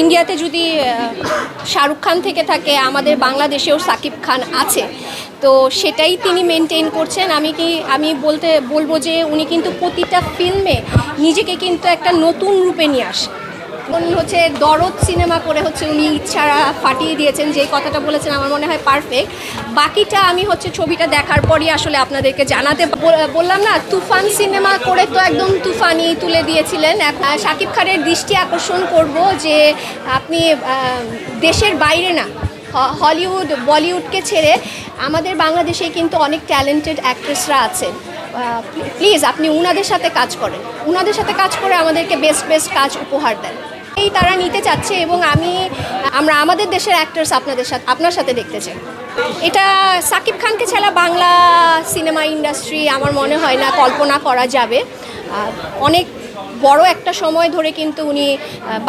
ইন্ডিয়াতে যদি শাহরুখ খান থেকে থাকে, আমাদের বাংলাদেশেও সাকিব খান আছে, তো সেটাই তিনি মেনটেন করছেন। আমি কি, আমি বলতে, বলব যে উনি কিন্তু প্রতিটা ফিল্মে নিজেকে কিন্তু একটা নতুন রূপে নিয়ে আসে হচ্ছে দরদ সিনেমা করে হচ্ছে উনি ইচ্ছারা ফাটিয়ে দিয়েছেন যে কথাটা বলেছেন আমার মনে হয় পারফেক্ট। বাকিটা আমি হচ্ছে ছবিটা দেখার পরই আসলে আপনাদেরকে জানাতে বললাম না, তুফান সিনেমা করে তো একদম তুফানি তুলে দিয়েছিলেন। শাকিব খানের দৃষ্টি আকর্ষণ করব যে আপনি দেশের বাইরে না হলিউড, বলিউডকে ছেড়ে আমাদের বাংলাদেশে কিন্তু অনেক ট্যালেন্টেড অ্যাক্ট্রেসরা আছেন প্লিজ আপনি উনাদের সাথে কাজ করেন। উনাদের সাথে কাজ করে আমাদেরকে বেস্ট বেস্ট কাজ উপহার দেন। এই তারা নিতে চাচ্ছে এবং আমি, আমরা আমাদের দেশের অ্যাক্টার্স আপনাদের সাথে, আপনার সাথে দেখতে চাই। এটা সাকিব খানকে ছাড়া বাংলা সিনেমা ইন্ডাস্ট্রি আমার মনে হয় না কল্পনা করা যাবে। অনেক বড় একটা সময় ধরে কিন্তু উনি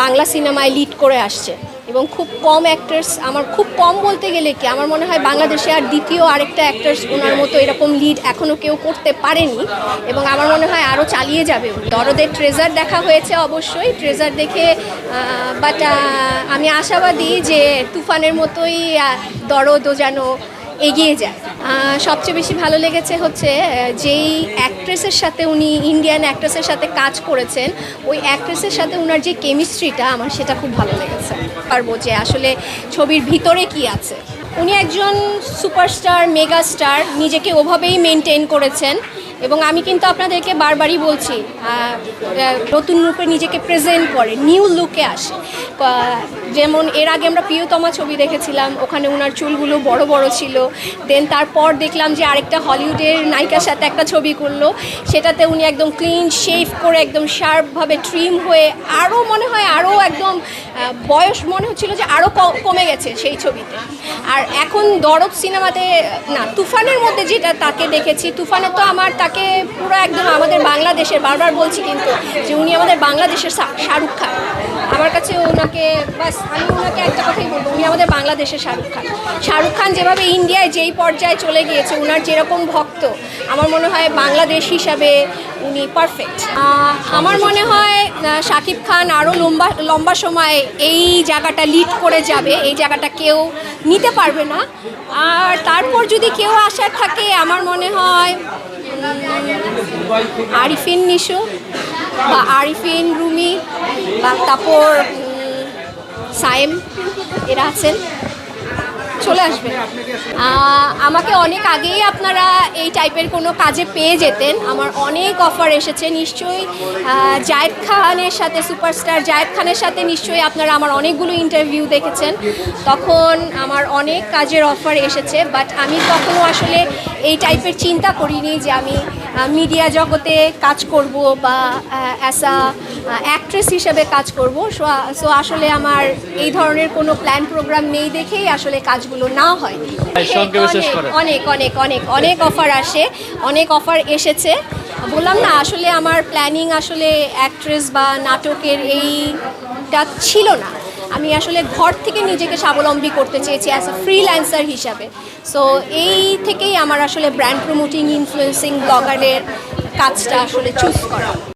বাংলা সিনেমায় লিড করে আসছে। এবং খুব কম অ্যাক্টার্স আমার খুব কম বলতে গেলে কি, আমার মনে হয় বাংলাদেশে আর দ্বিতীয় আরেকটা অ্যাক্টার্স ওনার মতো এরকম লিড এখনও কেউ করতে পারেনি এবং আমার মনে হয় আরও চালিয়ে যাবে। দরদের ট্রেজার দেখা হয়েছে অবশ্যই ট্রেজার দেখে বাট আমি আশাবাদী যে তুফানের মতোই দরদও যেন এগিয়ে যায় সবচেয়ে বেশি ভালো লেগেছে হচ্ছে যেই অ্যাক্ট্রেসের সাথে উনি ইন্ডিয়ান অ্যাক্ট্রেসের সাথে কাজ করেছেন, ওই অ্যাক্ট্রেসের সাথে ওনার যে কেমিস্ট্রিটা আমার সেটা খুব ভালো লেগেছে। পারব যে আসলে ছবির ভিতরে কি আছে। উনি একজন সুপারস্টার মেগা স্টার নিজেকে ওভাবেই মেনটেন করেছেন। এবং আমি কিন্তু আপনাদেরকে বারবারই বলছি নতুন রূপে নিজেকে প্রেজেন্ট করে নিউ লুকে আসে। যেমন এর আগে আমরা প্রিয়তমা ছবি দেখেছিলাম, ওখানে ওনার চুলগুলো বড় বড় ছিল। দেন তারপর দেখলাম যে আরেকটা হলিউডের নায়িকার সাথে একটা ছবি করল, সেটাতে উনি একদম ক্লিন শেভ করে একদম শার্পভাবে ট্রিম হয়ে আরও মনে হয় আরও একদম বয়স মনে হচ্ছিল যে আরও কমে গেছে সেই ছবিতে। আর এখন দরদ সিনেমাতে, না, তুফানের মধ্যে যেটা তাকে দেখেছি, তুফানে তো আমার তাকে পুরো একদম আমাদের বাংলাদেশের, বারবার বলছি কিন্তু যে উনি আমাদের বাংলাদেশের শাহরুখ খান। আমার কাছে ওনাকে বাস, আমি ওনাকে একটা কথাই বলব, উনি আমাদের বাংলাদেশের শাহরুখ খান। শাহরুখ খান যেভাবে ইন্ডিয়ায় যেই পর্যায়ে চলে গিয়েছে ওনার যেরকম ভক্ত, আমার মনে হয় বাংলাদেশ হিসাবে উনি পারফেক্ট আমার মনে হয় শাকিব খান আরও লম্বা লম্বা সময় এই জায়গাটা লিড করে যাবে, এই জায়গাটা কেউ নিতে পারবে না। আর তারপর যদি কেউ আসার থাকে, আমার মনে হয় আরিফিন নিশো বা আরিফিন রুমি বা তারপর সাইম সায়েম এরা আছেন। চলে আসবে। আহ, আমাকে অনেক আগেই আপনারা এই টাইপের কোনো কাজে পেয়ে যেতেন। আমার অনেক অফার এসেছে। নিশ্চয়ই জায়েদ খানের সাথে সুপারস্টার জায়েদ খানের সাথে নিশ্চয়ই আপনারা আমার অনেকগুলো ইন্টারভিউ দেখেছেন। তখন আমার অনেক কাজের অফার এসেছে বাট আমি তখনও আসলে এই টাইপের চিন্তা করিনি যে আমি মিডিয়া জগতে কাজ করব বা অ্যাজ আ অ্যাক্ট্রেস হিসেবে কাজ করব। সো আসলে আমার এই ধরনের কোনো প্ল্যান প্রোগ্রাম নেই দেখেই আসলে কাজগুলো না হয়। অনেক অনেক অনেক অনেক অফার আসে অনেক অফার এসেছে। বললাম না আসলে আমার প্ল্যানিং আসলে অ্যাক্ট্রেস বা নাটকের এইটা ছিল না। আমি আসলে ঘর থেকে নিজেকে স্বাবলম্বী করতে চেয়েছি অ্যাজ আ ফ্রিল্যান্সার হিসাবে। সো এই থেকেই আমার আসলে ব্র্যান্ড প্রমোটিং ইনফ্লুয়েন্সিং ব্লগারের কাজটা আসলে চুজ করা।